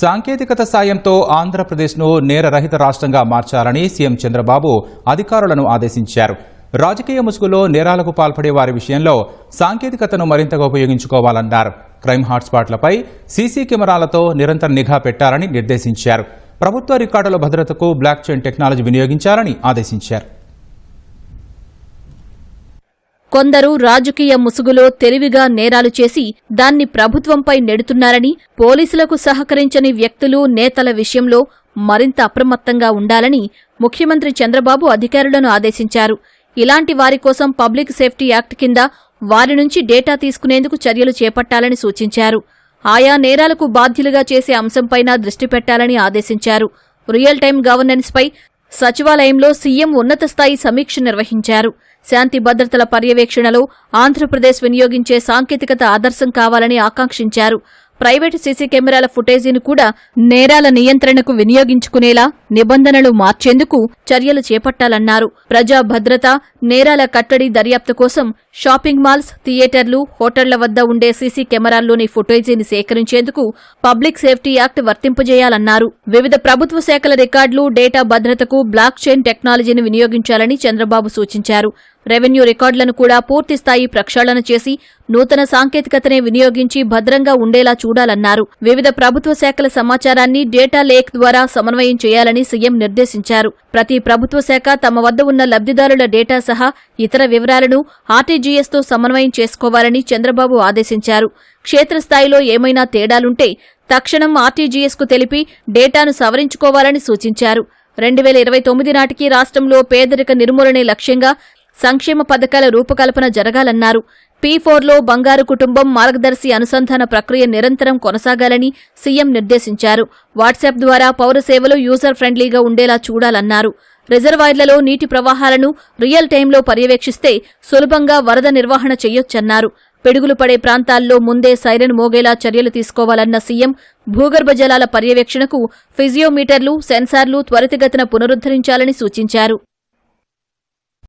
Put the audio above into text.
సాంకేతికత సాయంతో ఆంధ్రప్రదేశ్ను నేరరహిత రాష్ట్రంగా మార్చాలని సీఎం చంద్రబాబు అధికారులను ఆదేశించారు. రాజకీయ ముసుగులో నేరాలకు పాల్పడే వారి విషయంలో సాంకేతికతను మరింతగా ఉపయోగించుకోవాలన్నారు. క్రైమ్ హాట్స్పాట్లపై సీసీ కెమెరాలతో నిరంతర నిఘా పెట్టాలని నిర్దేశించారు. ప్రభుత్వ రికార్డుల భద్రతకు బ్లాక్ చైన్ టెక్నాలజీ వినియోగించాలని ఆదేశించారు. కొందరు రాజకీయ ముసుగులో తెలివిగా నేరాలు చేసి దాన్ని ప్రభుత్వంపై నెడుతున్నారని పోలీసులకు సహకరించని వ్యక్తులు నేతల విషయంలో మరింత అప్రమత్తంగా ఉండాలని ముఖ్యమంత్రి చంద్రబాబు అధికారులను ఆదేశించారు. ఇలాంటి వారి కోసం పబ్లిక్ సేఫ్టీ యాక్ట్ కింద వారి నుంచి డేటా తీసుకునేందుకు చర్యలు చేపట్టాలని సూచించారు. ఆయా నేరాలకు బాధ్యులుగా చేసే అంశంపైన దృష్టి పెట్టాలని ఆదేశించారు. రియల్ టైం గవర్నెన్స్పై సచివాలయంలో సీఎం ఉన్నత స్థాయి సమీక్ష నిర్వహించారు. శాంతి భద్రతల పర్యవేక్షణలో ఆంధ్రప్రదేశ్ వినియోగించే సాంకేతికత ఆదర్శం కావాలని ఆకాంక్షించారు. ప్రైవేటు సీసీ కెమెరాల ఫుటేజీని కూడా నేరాల నియంత్రణకు వినియోగించుకునేలా నిబంధనలు మార్చేందుకు చర్యలు చేపట్టాలన్నారు. ప్రజా భద్రత నేరాల కట్టడి దర్యాప్తు కోసం షాపింగ్ మాల్స్ థియేటర్లు హోటళ్ళ వద్ద ఉండే సీసీ కెమెరాల్లోని ఫుటేజీని సేకరించేందుకు పబ్లిక్ సేఫ్టీ యాక్ట్ వర్తింపజేయాలన్నారు వివిధ ప్రభుత్వ శాఖల రికార్డులు డేటా భద్రతకు బ్లాక్ చైన్ టెక్నాలజీని వినియోగించాలని చంద్రబాబు సూచించారు. రెవెన్యూ రికార్డులను కూడా పూర్తిస్థాయి ప్రక్షాళన చేసి నూతన సాంకేతికతనే వినియోగించి భద్రంగా ఉండేలా చూడాలన్నారు. వివిధ ప్రభుత్వ శాఖల సమాచారాన్ని డేటా లేక్ ద్వారా సమన్వయం చేయాలని సీఎం నిర్దేశించారు. ప్రతి ప్రభుత్వ శాఖ తమ వద్ద ఉన్న లబ్దిదారుల డేటా సహా ఇతర వివరాలను ఆర్టీజీఎస్తో సమన్వయం చేసుకోవాలని చంద్రబాబు ఆదేశించారు. క్షేత్రస్థాయిలో ఏమైనా తేడాలుంటే తక్షణం ఆర్టీజీఎస్కు తెలిపి డేటాను సవరించుకోవాలని సూచించారు. రెండు వేల ఇరవై తొమ్మిది నాటికి రాష్ట్రంలో పేదరిక నిర్మూలనే లక్ష్యంగా సంక్షేమ పథకాల రూపకల్పన జరగాలన్నారు. పీ ఫోర్లో బంగారు కుటుంబం మార్గదర్శి అనుసంధాన ప్రక్రియ నిరంతరం కొనసాగాలని సీఎం నిర్దేశించారు. వాట్సాప్ ద్వారా పౌర సేవలు యూజర్ ఫ్రెండ్లీగా ఉండేలా చూడాలన్నారు. రిజర్వాయర్లలో నీటి ప్రవాహాలను రియల్ టైంలో పర్యవేక్షిస్తే సులభంగా వరద నిర్వహణ చేయొచ్చన్నారు. పిడుగులు పడే ప్రాంతాల్లో ముందే సైరన్ మోగేలా చర్యలు తీసుకోవాలన్న సీఎం భూగర్భ జలాల పర్యవేక్షణకు ఫిజియోమీటర్లు సెన్సార్లు త్వరితగతిన పునరుద్ధరించాలని సూచించారు.